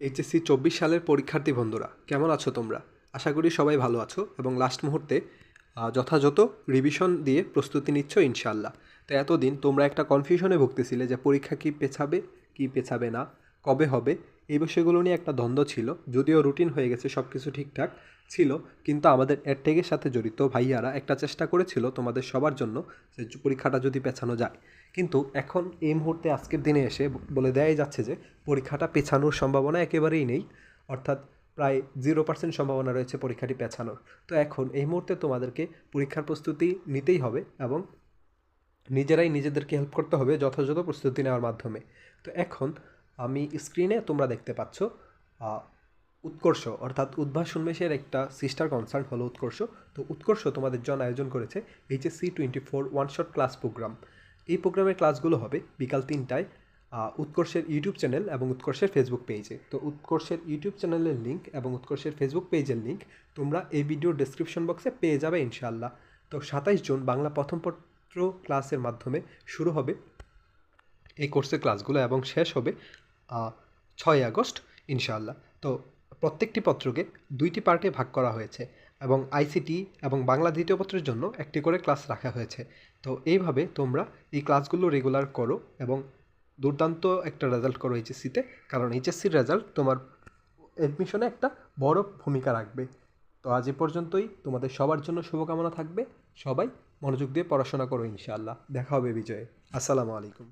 HSC চব্বিশ সালের পরীক্ষার্থী বন্ধুরা, কেমন আছো তোমরা? আশা করি সবাই ভালো আছো এবং লাস্ট মুহূর্তে যথাযথ রিভিশন দিয়ে প্রস্তুতি নিচ্ছ ইনশাল্লাহ তো এতদিন তোমরা একটা কনফিউশনে ভুগতেছিলে যে পরীক্ষা কি পেছাবে কি পেছাবে না, কবে হবে? এই বিষয়গুলো নিয়ে একটা দ্বন্দ্ব ছিল, যদিও রুটিন হয়ে গেছে সব কিছু ঠিকঠাক ছিল, কিন্তু আমাদের অ্যাডটেকের সাথে জড়িত ভাইয়ারা একটা চেষ্টা করেছিল তোমাদের সবার জন্য যে পরীক্ষাটা যদি পেছানো যায়। কিন্তু এখন এই মুহূর্তে আজকের দিনে এসে বলে দেয়াই যাচ্ছে যে পরীক্ষাটা পেছানোর সম্ভাবনা একেবারেই নেই, অর্থাৎ প্রায় জিরো পার্সেন্ট সম্ভাবনা রয়েছে পরীক্ষাটি পেছানোর। তো এখন এই মুহূর্তে তোমাদেরকে পরীক্ষার প্রস্তুতি নিতেই হবে এবং নিজেরাই নিজেদেরকে হেল্প করতে হবে যথাযথ প্রস্তুতি নেওয়ার মাধ্যমে। তো এখন আমি স্ক্রিনে তোমরা দেখতে পাচ্ছ উৎকর্ষ, অর্থাৎ উদ্ভাস উন্মেষের একটা সিস্টার কনসার্ন হলো উৎকর্ষ। তো উৎকর্ষ তোমাদের জন্য আয়োজন করেছে HSC twenty four one shot class program এই প্রোগ্রামের ক্লাসগুলো হবে বিকাল তিনটায় উৎকর্ষের ইউটিউব চ্যানেল এবং উৎকর্ষের ফেসবুক পেজে তো উৎকর্ষের ইউটিউব চ্যানেলের লিঙ্ক এবং উৎকর্ষের ফেসবুক পেজের লিঙ্ক তোমরা এই ভিডিওর ডেসক্রিপশন বক্সে পেয়ে যাবে ইনশাআল্লাহ। তো সাতাইশ জুন বাংলা প্রথম পত্র ক্লাসের মাধ্যমে শুরু হবে এই কোর্সের ক্লাসগুলো এবং শেষ হবে ছয় আগস্ট, ইনশাআল্লাহ। তো প্রত্যেকটি পত্রকে দুইটি পার্টে ভাগ করা হয়েছে এবং আইসিটি এবং বাংলা দ্বিতীয় পত্রের জন্য একটি করে ক্লাস রাখা হয়েছে। তো এইভাবে তোমরা এই ক্লাসগুলো রেগুলার করো এবং দুর্দান্ত একটা রেজাল্ট করো এইচএসসিতে, কারণ এইচএসসির রেজাল্ট তোমার অ্যাডমিশনে একটা বড় ভূমিকা রাখবে। তো আজ এ পর্যন্তই, তোমাদের সবার জন্য শুভকামনা থাকবে। সবাই মনোযোগ দিয়ে পড়াশোনা করো ইনশাআল্লাহ। দেখা হবে বিজয়ে। আসসালামু আলাইকুম।